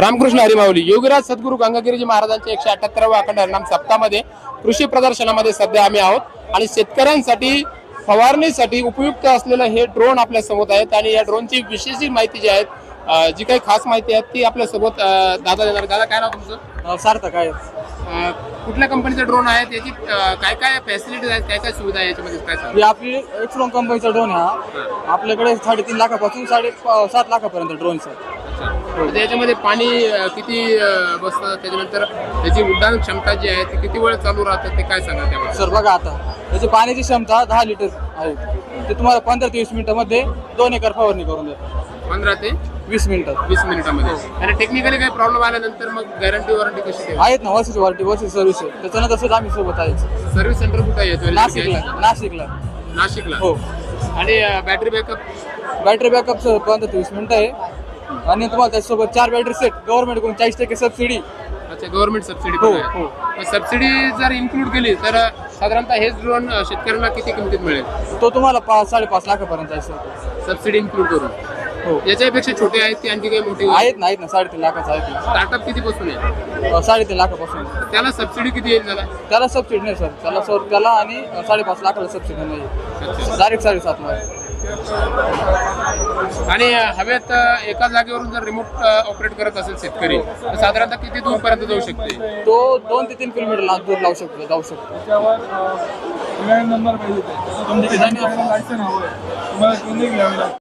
रामकृष्ण हरिमावली योगीराज सद्गुरू गंगागिरीजी महाराजांच्या एकशे अठ्याहत्तराव्या अखंड हरिनाम सप्ताहामध्ये कृषी प्रदर्शनामध्ये सध्या आम्ही आहोत आणि शेतकऱ्यांसाठी फवारणीसाठी उपयुक्त असलेलं हे ड्रोन आपल्यासोबत आहेत आणि या ड्रोनची विशेष माहिती जी आहे जी काही खास माहिती आहे ती आपल्यासोबत दादा देणार. दादा काय नाव तुमचं? सार्थक आहे. कुठल्या कंपनीचा ड्रोन आहे? त्याची अं, काय काय फॅसिलिटीज आहेत? काय काय सुविधा आहे याच्यामध्ये? काय ही आपली एक्सलॉन कंपनीचा ड्रोन हा. आपल्याकडे साडेतीन लाखापासून साडे सात लाखापर्यंत ड्रोनचा याच्यामध्ये पाणी किती बसतं? त्याच्यानंतर त्याची उड्डाण क्षमता जी आहे ती किती वेळ चालू राहतं? ते काय सांगा त्यामध्ये सर बघा आता. त्याची पाण्याची क्षमता दहा लिटर आहे. ते तुम्हाला पंधरा ते वीस मिनिटामध्ये दोन एकर फवारणी करून देतो पंधरा ते वीस मिनिटात वीस मिनिटामध्ये. आणि टेक्निकली काही प्रॉब्लेम आल्यानंतर मग गॅरंटी वॉरंटी कशी आहेत ना वर्षाची वॉरंटी वर्षाची सर्व्हिस आहे. त्याच्यानं तसंच आम्ही सोबत आहे. सर्व्हिस सेंटर कुठे आहे? नाशिकला नाशिकला. नाशिकला. हो. आणि बॅटरी बॅकअप बॅटरी बॅकअप पंधरा ते वीस मिनिटं आहे. आणि तुम्हाला त्याच्यासोबत चार बॅटरी सेट गव्हर्नमेंटकडून चाळीस टक्के सबसिडी अच्छा गव्हर्नमेंट सबसिडी हो, हो. सबसिडी जर इन्क्लूड केली तर साधारणतः हेच ड्रोन शेतकऱ्यांना किती किमतीत मिळेल? तो तुम्हाला पाच साडेपाच लाखापर्यंत आहे सर. सबसिडी इन्क्लूड करून. हो. याच्यापेक्षा छोटे आहेत ते आणखी काही मोठी? आहेत ना आहेत ना साडेतीन लाखाचं आहे स्टार्टअप किती पासून आहे? ते. साडेतीन लाखापासून त्याला सबसिडी किती येईल त्याला? त्याला सबसिडी नाही सर. त्याला सर त्याला आणि साडेपाच लाखाला सबसिडी नाही. डायरेक्ट साडेसात लाख आणि हवेत एका जागेवरून जर रिमोट ऑपरेट करत असेल शेतकरी तर साधारणतः किती दूरपर्यंत जाऊ शकते? तो दोन ते तीन किलोमीटर दूर लावू शकतो जाऊ शकतो. त्याच्यावर नंबर पाहिजे